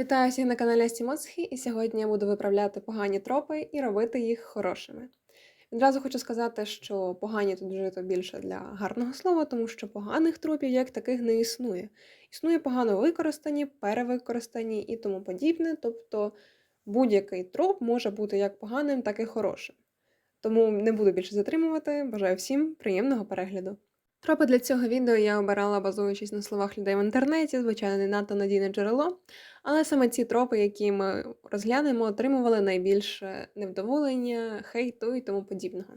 Вітаю всіх на каналі Стімоцхі, і сьогодні я буду виправляти погані тропи і робити їх хорошими. Відразу хочу сказати, що погані тут вжито більше для гарного слова, тому що поганих тропів як таких не існує. Існує погано використані, перевикористані і тому подібне. Тобто будь-який троп може бути як поганим, так і хорошим. Тому не буду більше затримувати. Бажаю всім приємного перегляду. Тропи для цього відео я обирала, базуючись на словах людей в інтернеті, звичайно, не надто надійне джерело. Але саме ці тропи, які ми розглянемо, отримували найбільше невдоволення, хейту і тому подібного.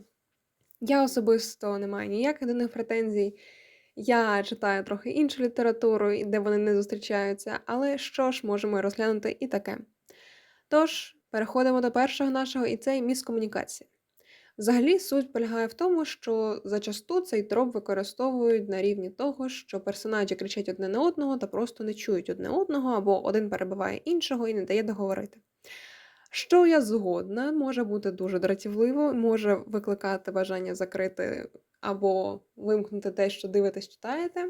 Я особисто не маю ніяких до них претензій. Я читаю трохи іншу літературу, де вони не зустрічаються, але що ж можемо розглянути і таке. Тож, переходимо до першого нашого, і це міскомунікація. Взагалі, суть полягає в тому, що зачасту цей троп використовують на рівні того, що персонажі кричать одне на одного та просто не чують одне одного, або один перебиває іншого і не дає договорити. Що я згодна, може бути дуже дратівливо, може викликати бажання закрити або вимкнути те, що дивитесь, читаєте.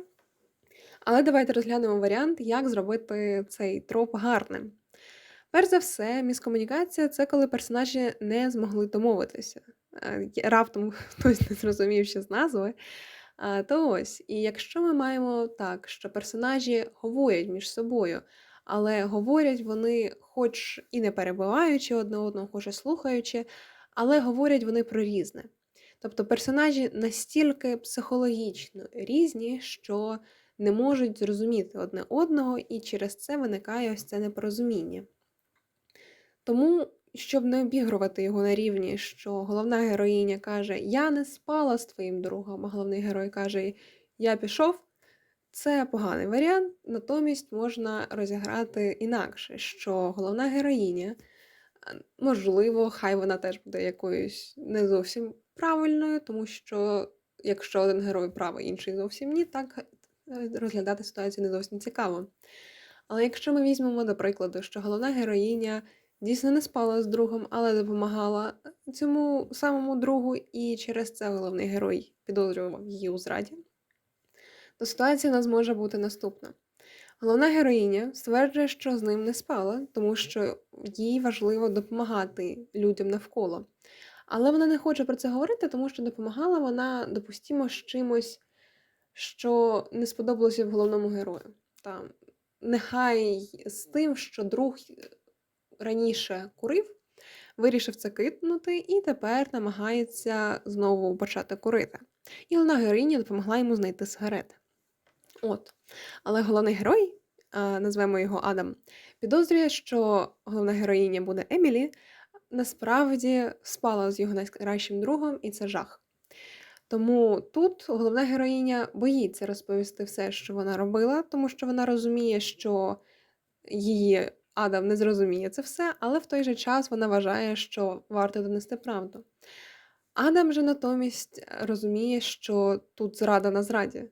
Але давайте розглянемо варіант, як зробити цей троп гарним. Перш за все, міскомунікація це коли персонажі не змогли домовитися. Е, раптом хтось не зрозумів ще з назви. То ось, і якщо ми маємо так, що персонажі говорять між собою, але говорять вони, хоч і не перебиваючи одне одного, хоч і слухаючи, але говорять вони про різне. Тобто персонажі настільки психологічно різні, що не можуть зрозуміти одне одного, і через це виникає ось це непорозуміння. Тому щоб не обігрувати його на рівні, що головна героїня каже: Я не спала з твоїм другом, а головний герой каже: Я пішов. Це поганий варіант, натомість можна розіграти інакше, що головна героїня, можливо, хай вона теж буде якоюсь не зовсім правильною, тому що якщо один герой правий, інший зовсім ні, так е, розглядати ситуацію не зовсім цікаво. Але якщо ми візьмемо, до прикладу, що головна героїня Дійсно не спала з другом, але допомагала цьому самому другу, і через це головний герой підозрював її у зраді. То ситуація у нас може бути наступна. Головна героїня стверджує, що з ним не спала, тому що їй важливо допомагати людям навколо. Але вона не хоче про це говорити, тому що допомагала вона, допустимо, з чимось, що не сподобалося в головному герою. Та нехай з тим, що друг раніше курив, вирішив це китнути і тепер намагається знову почати курити. І головна героїня допомогла йому знайти сигарети. От. Але головний герой, назвемо його Адам, підозрює, що головна героїня буде Емілі, насправді спала з його найкращим другом, і це жах. Тому тут головна героїня боїться розповісти все, що вона робила, тому що вона розуміє, що її Адам не зрозуміє це все, але в той же час вона вважає, що варто донести правду. Адам же натомість розуміє, що тут зрада на зраді.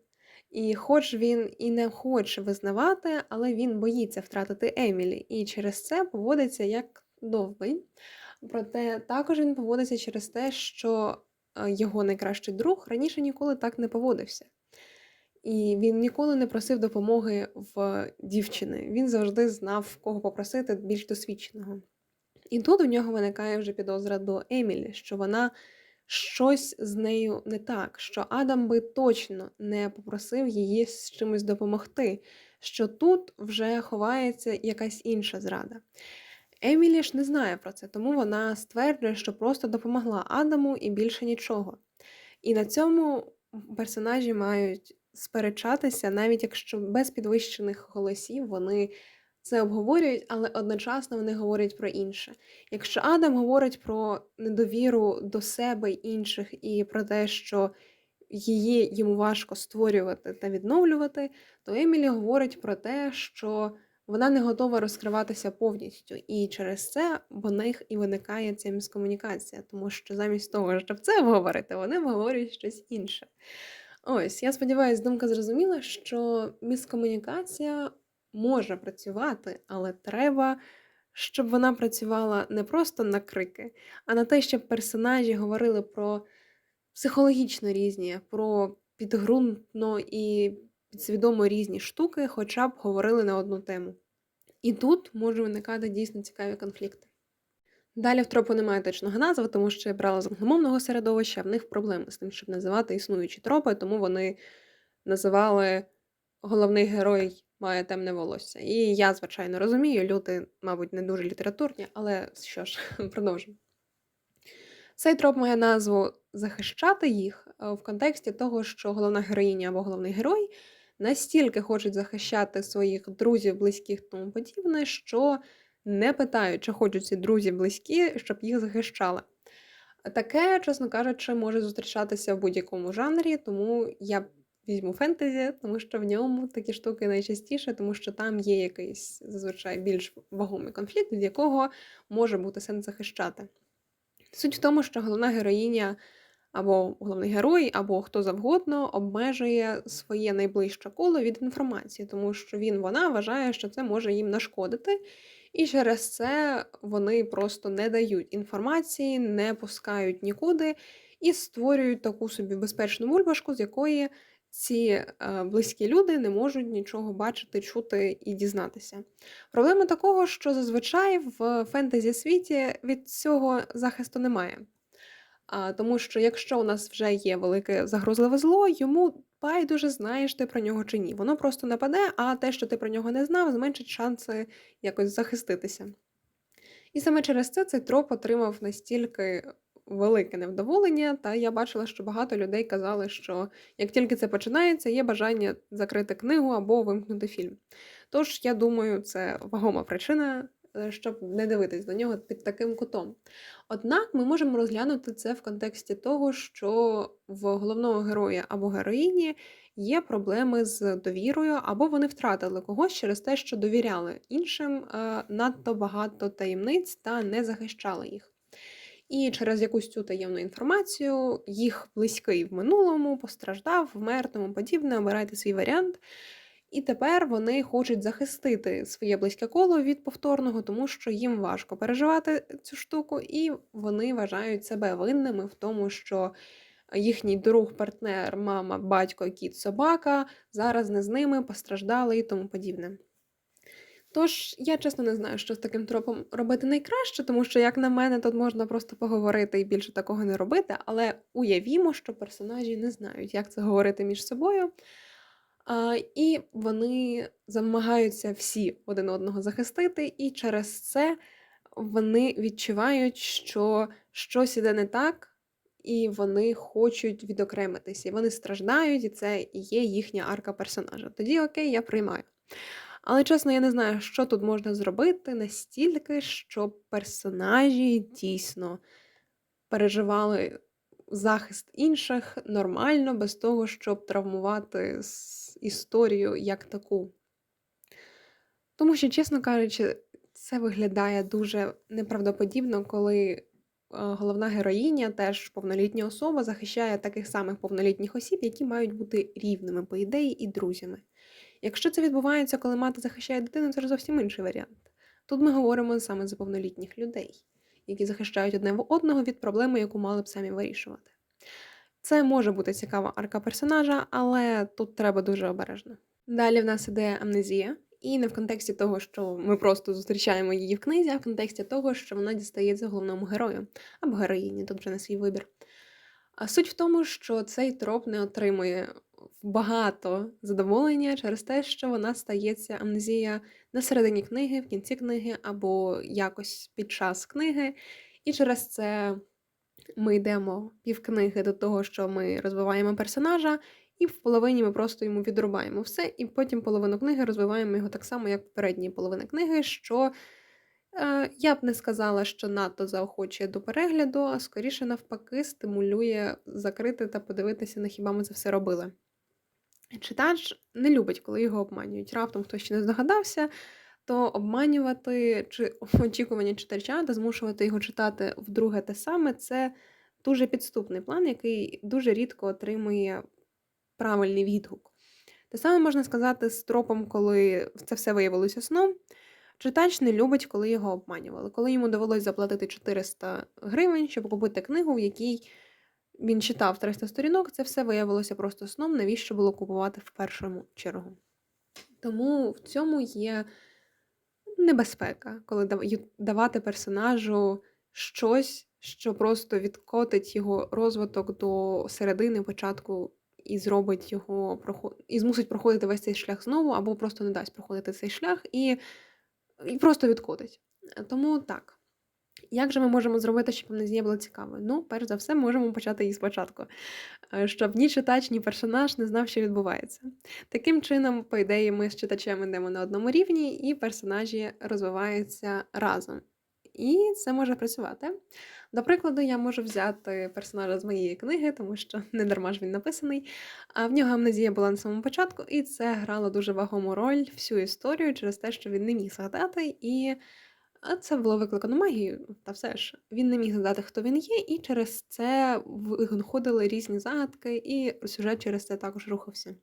І хоч він і не хоче визнавати, але він боїться втратити Емілі, і через це поводиться як довбий. Проте також він поводиться через те, що е, його найкращий друг раніше ніколи так не поводився. І він ніколи не просив допомоги в дівчини. Він завжди знав, кого попросити більш досвідченого. І тут у нього виникає вже підозра до Емілі, що вона щось з нею не так, що Адам би точно не попросив її з чимось допомогти, що тут вже ховається якась інша зрада. Емілі ж не знає про це, тому вона стверджує, що просто допомогла Адаму і більше нічого. І на цьому персонажі мають сперечатися, навіть якщо без підвищених голосів вони це обговорюють, але одночасно вони говорять про інше. Якщо Адам говорить про недовіру до себе й інших і про те, що її йому важко створювати та відновлювати, то Емілі говорить про те, що вона не готова розкриватися повністю, і через це в них і виникає ця міскомунікація, тому що замість того, щоб це обговорити, вони обговорюють щось інше. Ось, я сподіваюся, думка зрозуміла, що міскомунікація може працювати, але треба, щоб вона працювала не просто на крики, а на те, щоб персонажі говорили про психологічно різні, про підґрунтно і підсвідомо різні штуки, хоча б говорили на одну тему. І тут можуть виникати дійсно цікаві конфлікти. Далі в тропу немає точного назви, тому що я брала з англомовного середовища, в них проблеми з тим, щоб називати існуючі тропи, тому вони називали головний герой має темне волосся. І я, звичайно, розумію, люди, мабуть, не дуже літературні, але що ж, продовжимо. Цей троп має назву захищати їх е, в контексті того, що головна героїня або головний герой настільки хочуть захищати своїх друзів, близьких тому подібне, що не питають, чи хочуть ці друзі близькі, щоб їх захищали. Таке, чесно кажучи, може зустрічатися в будь-якому жанрі, тому я візьму фентезі, тому що в ньому такі штуки найчастіше, тому що там є якийсь зазвичай більш вагомий конфлікт, від якого може бути сенс захищати. Суть в тому, що головна героїня або головний герой, або хто завгодно обмежує своє найближче коло від інформації, тому що він вона вважає, що це може їм нашкодити. І через це вони просто не дають інформації, не пускають нікуди і створюють таку собі безпечну бульбашку, з якої ці е, близькі люди не можуть нічого бачити, чути і дізнатися. Проблема такого, що зазвичай в фентезі світі від цього захисту немає. А, Тому що якщо у нас вже є велике загрозливе зло, йому байдуже знаєш ти про нього чи ні. Воно просто нападе, а те, що ти про нього не знав, зменшить шанси якось захиститися. І саме через це цей троп отримав настільки велике невдоволення, та я бачила, що багато людей казали, що як тільки це починається, є бажання закрити книгу або вимкнути фільм. Тож, я думаю, це вагома причина, щоб не дивитись до нього під таким кутом. Однак ми можемо розглянути це в контексті того, що в головного героя або героїні є проблеми з довірою, або вони втратили когось через те, що довіряли іншим е, надто багато таємниць та не захищали їх. І через якусь цю таємну інформацію їх близький в минулому постраждав, вмер, тому подібне, обирайте свій варіант. І тепер вони хочуть захистити своє близьке коло від повторного, тому що їм важко переживати цю штуку, і вони вважають себе винними в тому, що їхній друг, партнер, мама, батько, кіт, собака зараз не з ними постраждали і тому подібне. Тож, я чесно не знаю, що з таким тропом робити найкраще, тому що, як на мене, тут можна просто поговорити і більше такого не робити, але уявімо, що персонажі не знають, як це говорити між собою. І вони замагаються всі один одного захистити, і через це вони відчувають, що щось іде не так, і вони хочуть відокремитися. І вони страждають, і це є їхня арка персонажа. Тоді окей, я приймаю. Але чесно, я не знаю, що тут можна зробити настільки, щоб персонажі дійсно переживали захист інших нормально, без того, щоб травмувати історію як таку. Тому що, чесно кажучи, це виглядає дуже неправдоподібно, коли е, головна героїня, теж повнолітня особа, захищає таких самих повнолітніх осіб, які мають бути рівними, по ідеї, і друзями. Якщо це відбувається, коли мати захищає дитину, це зовсім інший варіант. Тут ми говоримо саме за повнолітніх людей, які захищають одне в одного від проблеми, яку мали б самі вирішувати. Це може бути цікава арка персонажа, але тут треба дуже обережно. Далі в нас іде амнезія, і не в контексті того, що ми просто зустрічаємо її в книзі, а в контексті того, що вона дістається головному герою або героїні, тут вже на свій вибір. А суть в тому, що цей троп не отримує багато задоволення через те, що вона стається амнезія на середині книги, в кінці книги або якось під час книги. І через це ми йдемо півкниги до того, що ми розвиваємо персонажа, і в половині ми просто йому відрубаємо все, і потім половину книги розвиваємо його так само, як попередні половини книги, що е, я б не сказала, що надто заохочує до перегляду, а скоріше навпаки, стимулює закрити та подивитися, на хіба ми це все робили. Читач не любить, коли його обманюють. Раптом хтось ще не здогадався, то обманювати чи очікування читача та змушувати його читати вдруге те саме це дуже підступний план, який дуже рідко отримує правильний відгук. Те саме можна сказати з тропом, коли це все виявилося сном. Читач не любить, коли його обманювали. Коли йому довелось заплатити 400 гривень, щоб купити книгу, в якій він читав 300 сторінок, це все виявилося просто сном, навіщо було купувати в першому чергу. Тому в цьому є небезпека, коли дав давати персонажу щось, що просто відкотить його розвиток до середини, початку і зробить його і змусить проходити весь цей шлях знову, або просто не дасть проходити цей шлях і і просто відкотить. Е, тому так. Як же ми можемо зробити, щоб амнезія була цікавою? Ну, перш за все, можемо почати її спочатку, е, щоб ні читач, ні персонаж не знав, що відбувається. Таким чином, по ідеї, ми з читачем йдемо на одному рівні, і персонажі розвиваються разом. І це може працювати. До прикладу, я можу взяти персонажа з моєї книги, тому що не дарма ж він написаний. А в нього амнезія була на самому початку, і це грало дуже вагому роль всю історію через те, що він не міг згадати, і а це було викликано магією. Та все ж він не міг згадати, хто він є, і через це виходили різні загадки, і сюжет через це також рухався.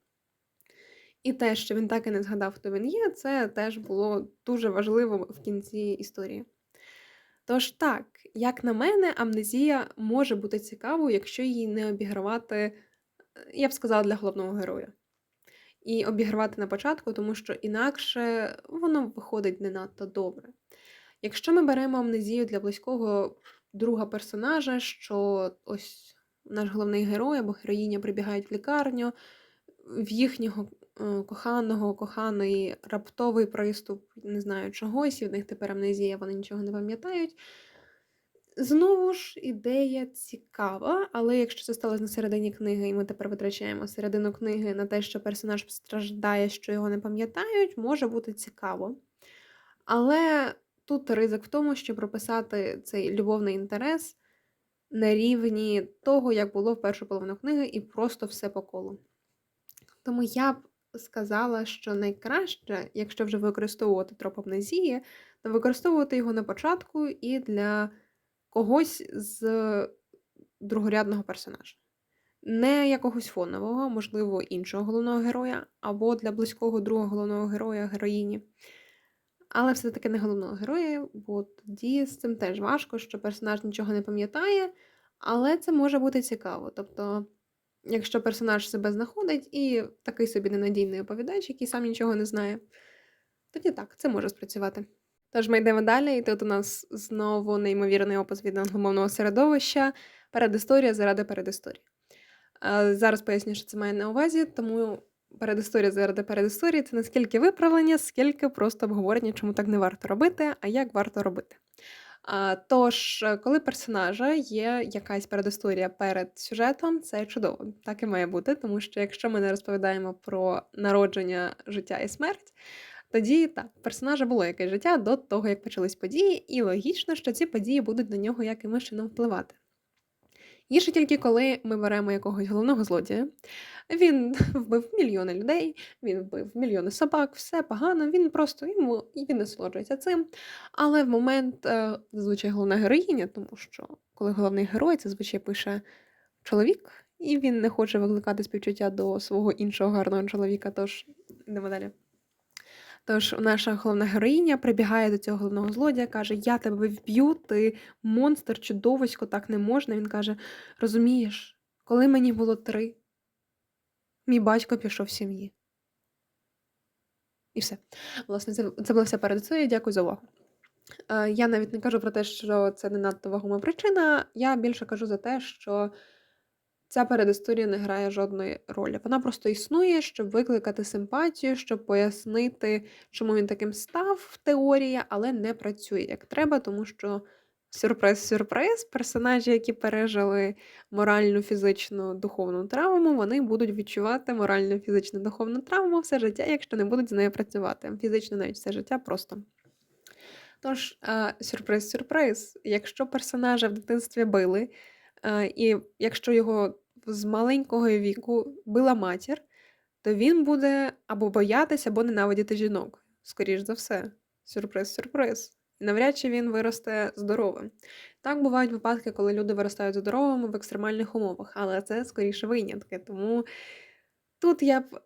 І те, що він так і не згадав, хто він є, це теж було дуже важливо в кінці історії. Тож так, як на мене, амнезія може бути цікавою, якщо її не обігравати, я б сказала, для головного героя. І обігравати на початку, тому що інакше воно виходить не надто добре. Якщо ми беремо амнезію для близького друга персонажа, що ось наш головний герой або героїня прибігають в лікарню, в їхнього е, коханого, коханої раптовий приступ, не знаю чогось, і в них тепер амнезія, вони нічого не пам'ятають. Знову ж, ідея цікава, але якщо це сталося на середині книги, і ми тепер витрачаємо середину книги на те, що персонаж страждає, що його не пам'ятають, може бути цікаво. Але тут ризик в тому, щоб прописати цей любовний інтерес на рівні того, як було в першу половину книги, і просто все по колу. Тому я б сказала, що найкраще, якщо вже використовувати троп амнезії, то використовувати його на початку і для когось з другорядного персонажа. Не якогось фонового, можливо, іншого головного героя, або для близького другого головного героя, героїні. Але все-таки не головного героя, бо тоді з цим теж важко, що персонаж нічого не пам'ятає, але це може бути цікаво. Тобто, якщо персонаж себе знаходить і такий собі ненадійний оповідач, який сам нічого не знає, тоді так, це може спрацювати. Тож ми йдемо далі, і тут у нас знову неймовірний опис від англомовного середовища, передісторія заради передісторії. Зараз поясню, що це має на увазі, тому передісторія заради передісторії це не скільки виправлення, скільки просто обговорення, чому так не варто робити, а як варто робити. Тож, коли персонажа є якась передісторія перед сюжетом, це чудово. Так і має бути, тому що якщо ми не розповідаємо про народження, життя і смерть, тоді так, персонажа було якесь життя до того, як почались події, і логічно, що ці події будуть на нього якимось чином впливати. Гірше тільки коли ми беремо якогось головного злодія, він вбив мільйони людей, він вбив мільйони собак, все погано, він просто йому і він насолоджується цим. Але в момент е, зазвичай головна героїня, тому що коли головний герой, це зазвичай пише чоловік, і він не хоче викликати співчуття до свого іншого гарного чоловіка, тож йдемо далі. Тож наша головна героїня прибігає до цього головного злодія, каже: Я тебе вб'ю, ти монстр, чудовисько, так не можна. Він каже: Розумієш, коли мені було три, мій батько пішов з сім'ї. І все. Власне, це, це була вся передиція. Дякую за увагу. Е, я навіть не кажу про те, що це не надто вагома причина. Я більше кажу за те, що Ця передісторія не грає жодної ролі. Вона просто існує, щоб викликати симпатію, щоб пояснити, чому він таким став в теорії, але не працює як треба, тому що сюрприз-сюрприз, персонажі, які пережили моральну, фізичну, духовну травму, вони будуть відчувати моральну, фізичну, духовну травму все життя, якщо не будуть з нею працювати. Фізично навіть все життя просто. Тож, сюрприз-сюрприз, якщо персонажа в дитинстві били. Е, і якщо його з маленького віку била матір, то він буде або боятися, або ненавидіти жінок. Скоріш за все. Сюрприз, сюрприз. І навряд чи він виросте здоровим. Так бувають випадки, коли люди виростають здоровими в екстремальних умовах, але це скоріше винятки. Тому тут я б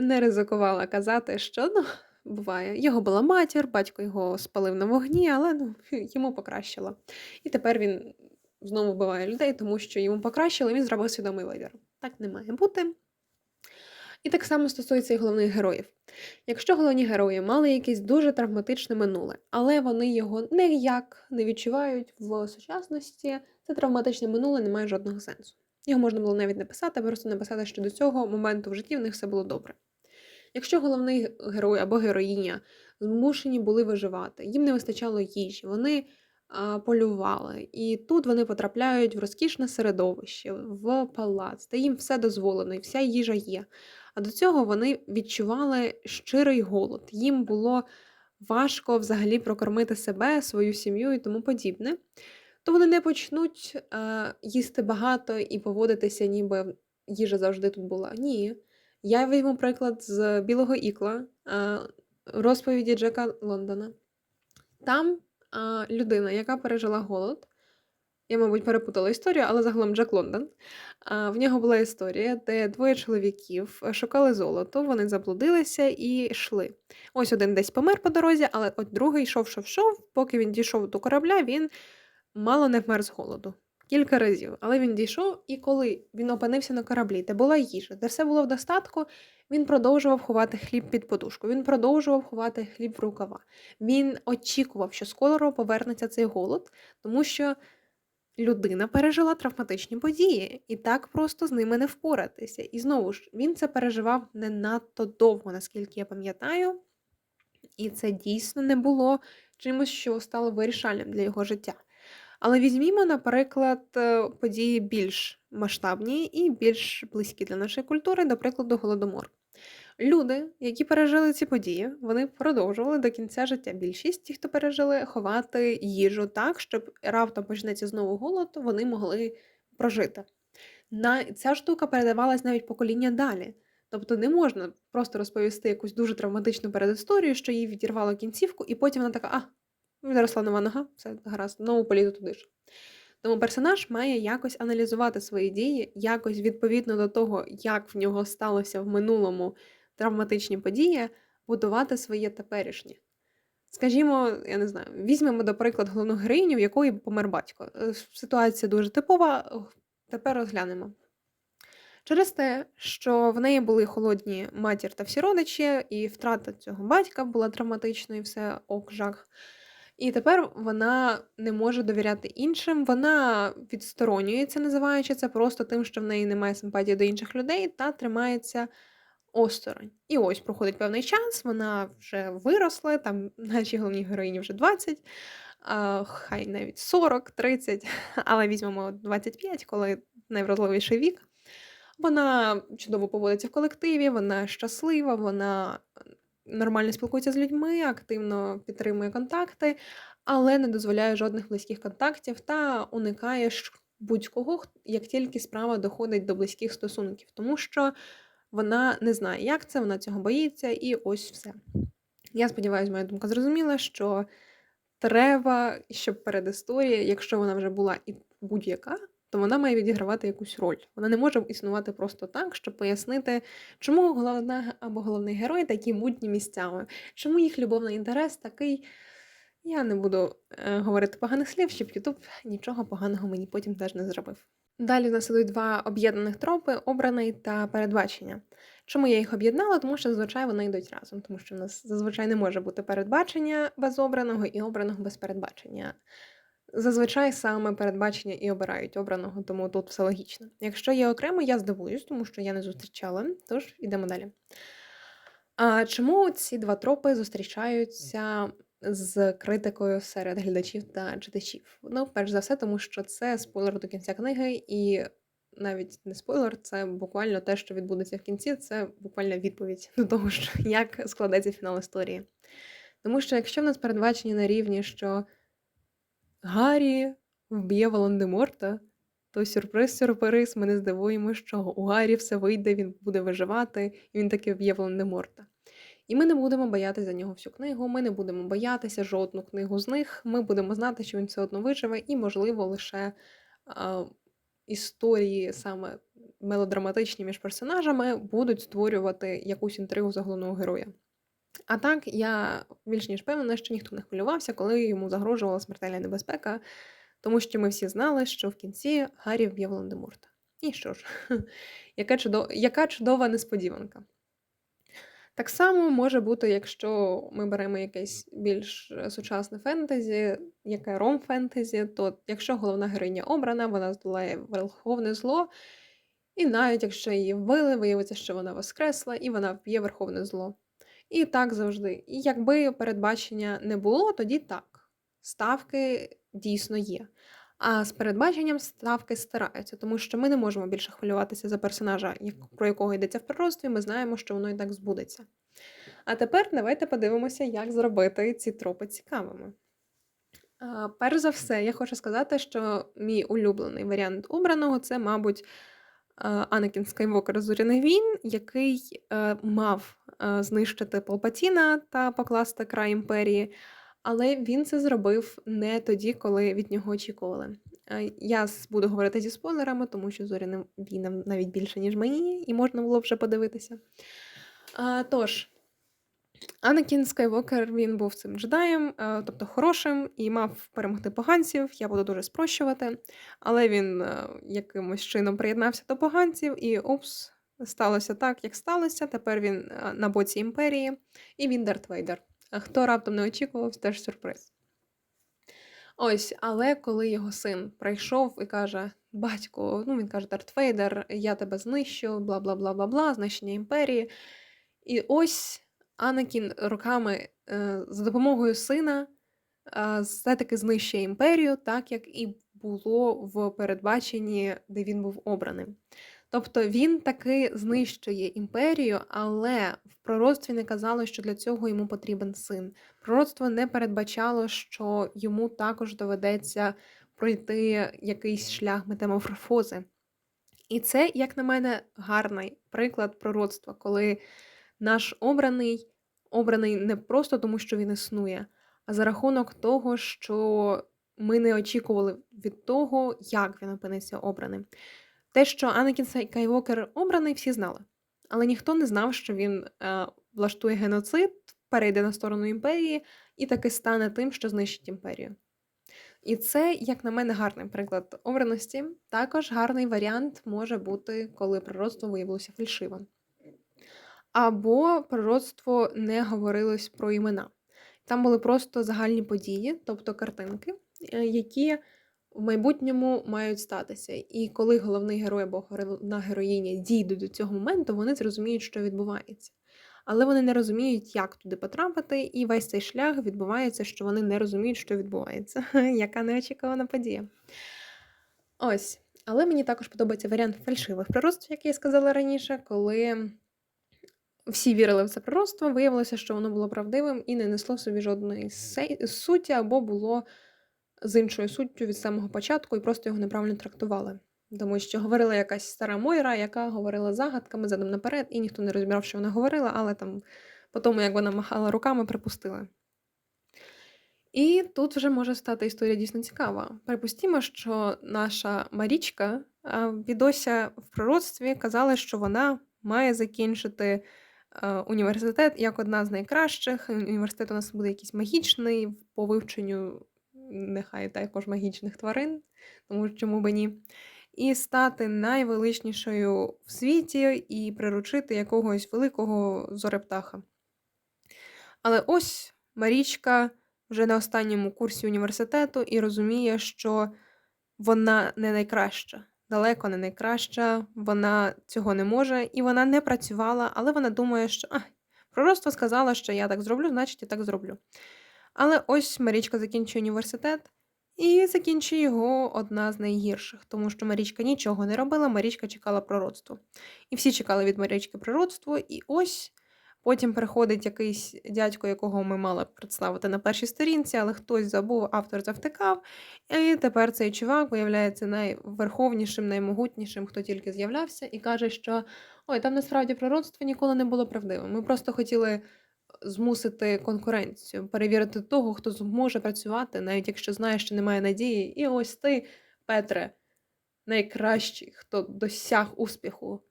не ризикувала казати, що ну, буває. Його була матір, батько його спалив на вогні, але ну, йому покращило. І тепер він знову вбиває людей, тому що йому покращили, він зробив свідомий вибір. Так не має бути. І так само стосується і головних героїв. Якщо головні герої мали якесь дуже травматичне минуле, але вони його ніяк не відчувають в сучасності, це травматичне минуле не має жодного сенсу. Його можна було навіть не писати, просто написати, що до цього моменту в житті в них все було добре. Якщо головний герой або героїня змушені були виживати, їм не вистачало їжі, вони полювали, і тут вони потрапляють в розкішне середовище, в палац, де їм все дозволено, і вся їжа є. А до цього вони відчували щирий голод. Їм було важко взагалі прокормити себе, свою сім'ю і тому подібне. То вони не почнуть е, їсти багато і поводитися, ніби їжа завжди тут була. Ні. Я візьму приклад з Білого Ікла, е, розповіді Джека Лондона. Там людина, яка пережила голод, я, мабуть, перепутала історію, але загалом Джек Лондон. В нього була історія, де двоє чоловіків шукали золото, вони заблудилися і йшли. Ось один десь помер по дорозі, але от другий йшов, шов, шов, Поки він дійшов до корабля, він мало не вмер з голоду. Кілька разів, але він дійшов, і коли він опинився на кораблі, де була їжа, де все було в достатку, він продовжував ховати хліб під подушку, він продовжував ховати хліб в рукава. Він очікував, що скоро повернеться цей голод, тому що людина пережила травматичні події, і так просто з ними не впоратися. І знову ж, він це переживав не надто довго, наскільки я пам'ятаю, і це дійсно не було чимось, що стало вирішальним для його життя. Але візьмімо, наприклад, е, події більш масштабні і більш близькі для нашої культури, до прикладу, Голодомор. Люди, які пережили ці події, вони продовжували до кінця життя. Більшість ті, хто пережили, ховати їжу так, щоб раптом почнеться знову голод, вони могли прожити. На ця штука передавалась навіть покоління далі. Тобто не можна просто розповісти якусь дуже травматичну передісторію, що їй відірвало кінцівку, і потім вона така, а, відросла нова нога, все гаразд, знову полізу туди ж. Тому персонаж має якось аналізувати свої дії, якось відповідно до того, як в нього сталося в минулому травматичні події, будувати своє теперішнє. Скажімо, я не знаю, візьмемо, до прикладу, головну героїню, в якої помер батько. Е, Ситуація дуже типова, тепер розглянемо. Через те, що в неї були холодні матір та всі родичі, і втрата цього батька була травматичною, все ок, жах. І тепер вона не може довіряти іншим, вона відсторонюється, називаючи це просто тим, що в неї немає симпатії до інших людей, та тримається осторонь. І ось проходить певний час, вона вже виросла, там нашій головній героїні вже 20, а, хай навіть 40, 30, але візьмемо 25, коли найвразливіший вік. Вона чудово поводиться в колективі, вона щаслива, вона нормально спілкується з людьми, активно підтримує контакти, але не дозволяє жодних близьких контактів та уникає будь-кого, як тільки справа доходить до близьких стосунків, тому що вона не знає, як це, вона цього боїться, і ось все. Я сподіваюся, моя думка зрозуміла, що треба, щоб передісторія, якщо вона вже була і будь-яка, то вона має відігравати якусь роль. Вона не може існувати просто так, щоб пояснити, чому головна або головний герой такі мутні місцями, чому їх любовний інтерес такий. Я не буду е, говорити поганих слів, щоб Ютуб нічого поганого мені потім теж не зробив. Далі в нас ідуть два об'єднаних тропи обраний та передбачення. Чому я їх об'єднала? Тому що зазвичай вони йдуть разом, тому що в нас зазвичай не може бути передбачення без обраного і обраного без передбачення. Зазвичай саме передбачення і обирають обраного, тому тут все логічно. Якщо є окремо, я здивуюсь, тому що я не зустрічала, тож йдемо далі. А Чому ці два тропи зустрічаються з критикою серед глядачів та читачів? Ну, перш за все, тому що це спойлер до кінця книги, і навіть не спойлер, це буквально те, що відбудеться в кінці, це буквально відповідь до того, що як складеться фінал історії. Тому що якщо в нас передбачення на рівні, що Гаррі вб'є Волан-де-Морта, то сюрприз-сюрприз, ми не здивуємо, що у Гаррі все вийде, він буде виживати, і він таки вб'є Волан-де-Морта. І ми не будемо боятися за нього всю книгу, ми не будемо боятися жодну книгу з них. Ми будемо знати, що він все одно виживе, і, можливо, лише а, історії саме мелодраматичні між персонажами будуть створювати якусь інтригу за головного героя. А так, я більш ніж певна, що ніхто не хвилювався, коли йому загрожувала смертельна небезпека, тому що ми всі знали, що в кінці Гаррі вб'є Волан-де-Морта. І що ж, яка чудова, яка чудова несподіванка. Так само може бути, якщо ми беремо якесь більш е, сучасне фентезі, яке ром фентезі, то якщо головна героїня обрана, вона здолає верховне зло, і навіть якщо її вбили, виявиться, що вона воскресла і вона вб'є верховне зло. І так завжди. І якби передбачення не було, тоді так. Ставки дійсно є. А з передбаченням ставки стираються, тому що ми не можемо більше хвилюватися за персонажа, про якого йдеться в пророцтві, ми знаємо, що воно і так збудеться. А тепер давайте подивимося, як зробити ці тропи цікавими. Перш за все, я хочу сказати, що мій улюблений варіант обраного це, мабуть, Анакін Скайвокер Зоряних війн, який е, мав знищити Палпатіна та покласти край імперії. Але він це зробив не тоді, коли від нього очікували. Е, я буду говорити зі спойлерами, тому що зоряним війнам навіть більше, ніж мені, і можна було вже подивитися. Тож, Анакін Скайвокер він був цим джедаєм, е, тобто хорошим, і мав перемогти поганців. Я буду дуже спрощувати. Але він е, якимось чином приєднався до поганців, і опс, сталося так, як сталося. Тепер він на боці імперії, і він Дарт Вейдер. Хто раптом не очікував, теж сюрприз. Ось, але коли його син прийшов і каже: Батько, ну він каже, Дарт Вейдер, я тебе знищу, бла бла бла бла бла, знищення імперії. І ось Анакін роками е, за допомогою сина е, все-таки знищує імперію, так як і було в передбаченні, де він був обраним. Тобто він таки знищує імперію, але в пророцтві не казало, що для цього йому потрібен син. Пророцтво не передбачало, що йому також доведеться пройти якийсь шлях метаморфози. І це, як на мене, гарний приклад пророцтва, коли наш обраний обраний не просто тому, що він існує, а за рахунок того, що ми не очікували від того, як він опиниться обраним. Те, що Анакін Скайвокер обраний, всі знали. Але ніхто не знав, що він е, влаштує геноцид, перейде на сторону імперії і таки стане тим, що знищить імперію. І це, як на мене, гарний приклад обраності. Також гарний варіант може бути, коли пророцтво виявилося фальшивим. Або пророцтво не говорилось про імена. Там були просто загальні події, тобто картинки, е, які в майбутньому мають статися. І коли головний герой або головна героїня дійдуть до цього моменту, вони зрозуміють, що відбувається. Але вони не розуміють, як туди потрапити, і весь цей шлях відбувається, що вони не розуміють, що відбувається. Яка неочікувана подія. Ось. Але мені також подобається варіант фальшивих пророцтв, як я сказала раніше, коли всі вірили в це пророцтво, виявилося, що воно було правдивим і не несло собі жодної суті або було з іншою суттю від самого початку і просто його неправильно трактували. Тому що говорила якась стара Мойра, яка говорила загадками задом наперед, і ніхто не розбирав, що вона говорила, але там по тому, як вона махала руками, припустили. І тут вже може стати історія дійсно цікава. Припустімо, що наша Марічка відося в пророцтві казала, що вона має закінчити університет як одна з найкращих. Університет у нас буде якийсь магічний по вивченню нехай також магічних тварин, тому чому би ні. І стати найвеличнішою в світі і приручити якогось великого зорептаха. Але ось Марічка вже на останньому курсі університету і розуміє, що вона не найкраща, далеко не найкраща, вона цього не може, і вона не працювала, але вона думає, що а, пророцтво сказала, що я так зроблю, значить я так зроблю. Але ось Марічка закінчує університет, і закінчує його одна з найгірших, тому що Марічка нічого не робила, Марічка чекала пророцтво. І всі чекали від Марічки пророцтво, і ось потім приходить якийсь дядько, якого ми мали представити на першій сторінці, але хтось забув, автор завтикав. І тепер цей чувак виявляється найверховнішим, наймогутнішим, хто тільки з'являвся, і каже, що ой, там насправді пророцтво ніколи не було правдивим. Ми просто хотіли змусити конкуренцію, перевірити того, хто зможе працювати, навіть якщо знає, що немає надії. І ось ти, Петре, найкращий, хто досяг успіху.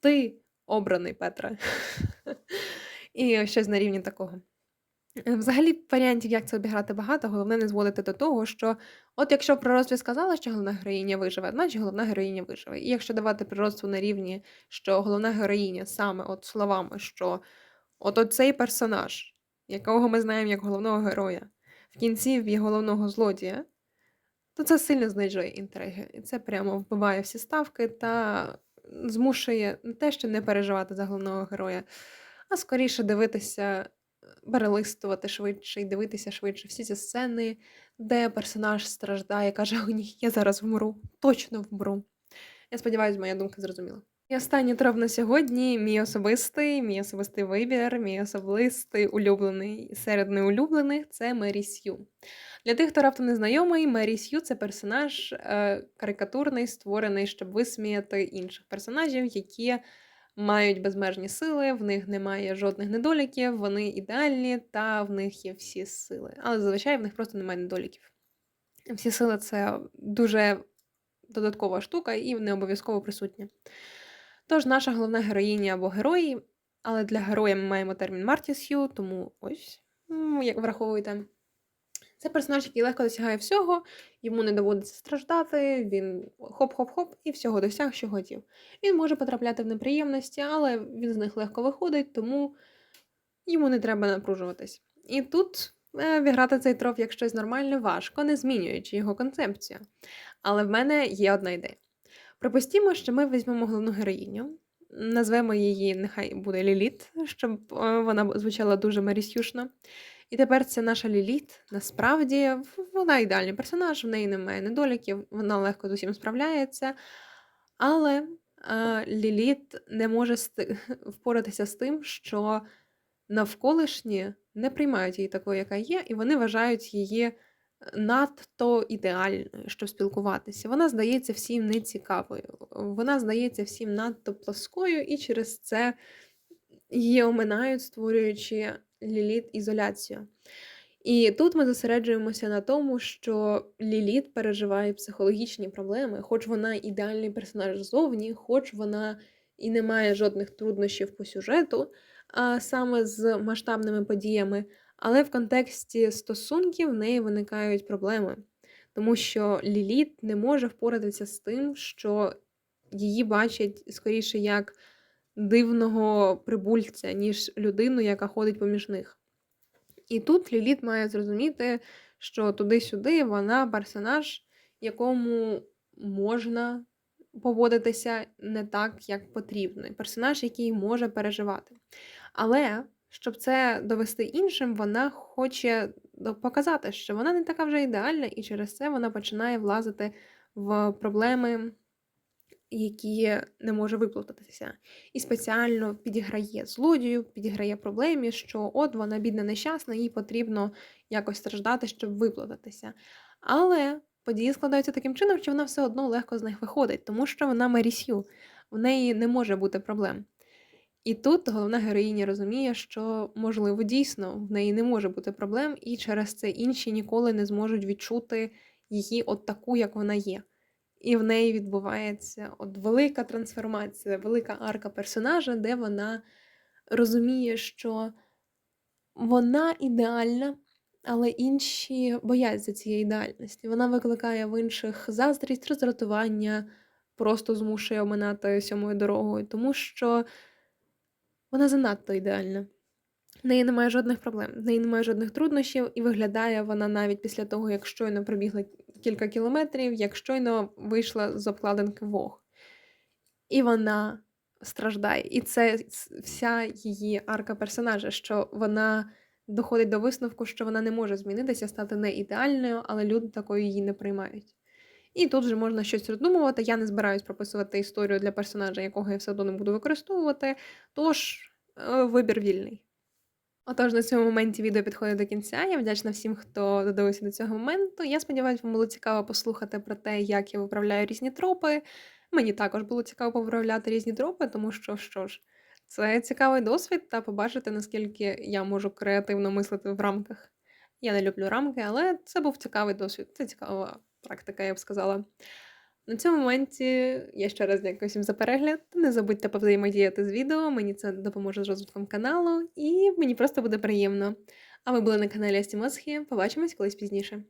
Ти обраний Петре. І щось на рівні такого. Взагалі варіантів, як це обіграти багато, головне не зводити до того, що от якщо пророцтві сказала, що головна героїня виживе, значить головна героїня виживе. І якщо давати пророцтву на рівні, що головна героїня саме от словами, що от оцей персонаж, якого ми знаємо як головного героя, в кінці вб'є головного злодія, то це сильно знижує інтриги. І це прямо вбиває всі ставки та змушує не те, що не переживати за головного героя, а скоріше дивитися, перелистувати швидше і дивитися швидше всі ці сцени, де персонаж страждає, каже: О, ні, я зараз вмру, точно вмру. Я сподіваюся, моя думка зрозуміла. І останній троп на сьогодні мій особистий, мій особистий вибір, мій особистий улюблений серед неулюблених це Мері Сью. Для тих, хто раптом не знайомий, Мері Сью це персонаж е, карикатурний, створений, щоб висміяти інших персонажів, які мають безмежні сили, в них немає жодних недоліків, вони ідеальні та в них є всі сили. Але зазвичай в них просто немає недоліків. Всі сили це дуже додаткова штука і не обов'язково присутня. Тож, наша головна героїня або герої, але для героя ми маємо термін Мартіс'ю, тому ось, як враховуйте. Це персонаж, який легко досягає всього, йому не доводиться страждати, він хоп-хоп-хоп і всього досяг, що хотів. Він може потрапляти в неприємності, але він з них легко виходить, тому йому не треба напружуватись. І тут е, віграти цей троп як щось нормальне важко, не змінюючи його концепцію. Але в мене є одна ідея. Припустімо, що ми візьмемо головну героїню, назвемо її, нехай буде Ліліт, щоб е, вона звучала дуже марісюшно. І тепер ця наша Ліліт, насправді, вона ідеальний персонаж, в неї немає недоліків, вона легко з усім справляється. Але а, Ліліт не може впоратися з тим, що навколишні не приймають її такою, яка є, і вони вважають її надто ідеальною, щоб спілкуватися. Вона здається всім нецікавою, вона здається всім надто плоскою, і через це її оминають, створюючи Ліліт ізоляцію. І тут ми зосереджуємося на тому, що Ліліт переживає психологічні проблеми, хоч вона ідеальний персонаж ззовні, хоч вона і не має жодних труднощів по сюжету, а саме з масштабними подіями, але в контексті стосунків в неї виникають проблеми, тому що Ліліт не може впоратися з тим, що її бачать скоріше як дивного прибульця, ніж людину, яка ходить поміж них. І тут Ліліт має зрозуміти, що туди-сюди вона персонаж, якому можна поводитися не так, як потрібно. Персонаж, який може переживати. Але щоб це довести іншим, вона хоче показати, що вона не така вже ідеальна, і через це вона починає влазити в проблеми які не може виплутатися. І спеціально підіграє злодію, підіграє проблемі, що от вона бідна нещасна, їй потрібно якось страждати, щоб виплутатися. Але події складаються таким чином, що вона все одно легко з них виходить, тому що вона Мерісю, в неї не може бути проблем. І тут головна героїня розуміє, що, можливо, дійсно в неї не може бути проблем, і через це інші ніколи не зможуть відчути її от таку, як вона є. І в неї відбувається от велика трансформація, велика арка персонажа, де вона розуміє, що вона ідеальна, але інші бояться цієї ідеальності. Вона викликає в інших заздрість, роздратування, просто змушує оминати сьомою дорогою, тому що вона занадто ідеальна. В неї немає жодних проблем, в неї немає жодних труднощів, і виглядає вона навіть після того, як щойно пробігла кілька кілометрів, як щойно вийшла з обкладинки Вог. І вона страждає. І це вся її арка персонажа, що вона доходить до висновку, що вона не може змінитися, стати не ідеальною, але люди такою її не приймають. І тут вже можна щось роздумувати. Я не збираюсь прописувати історію для персонажа, якого я все одно не буду використовувати. Тож е, вибір вільний. Отож, на цьому моменті відео підходить до кінця. Я вдячна всім, хто додивився до цього моменту. Я сподіваюся, вам було цікаво послухати про те, як я виправляю різні тропи. Мені також було цікаво поправляти різні тропи, тому що що ж, це цікавий досвід та побачити, наскільки я можу креативно мислити в рамках. Я не люблю рамки, але це був цікавий досвід. Це цікава практика, я б сказала. На цьому моменті я ще раз дякую всім за перегляд. Не забудьте повзаємодіяти з відео, мені це допоможе з розвитком каналу, і мені просто буде приємно. А ви були на каналі Астімосхі. Побачимось колись пізніше.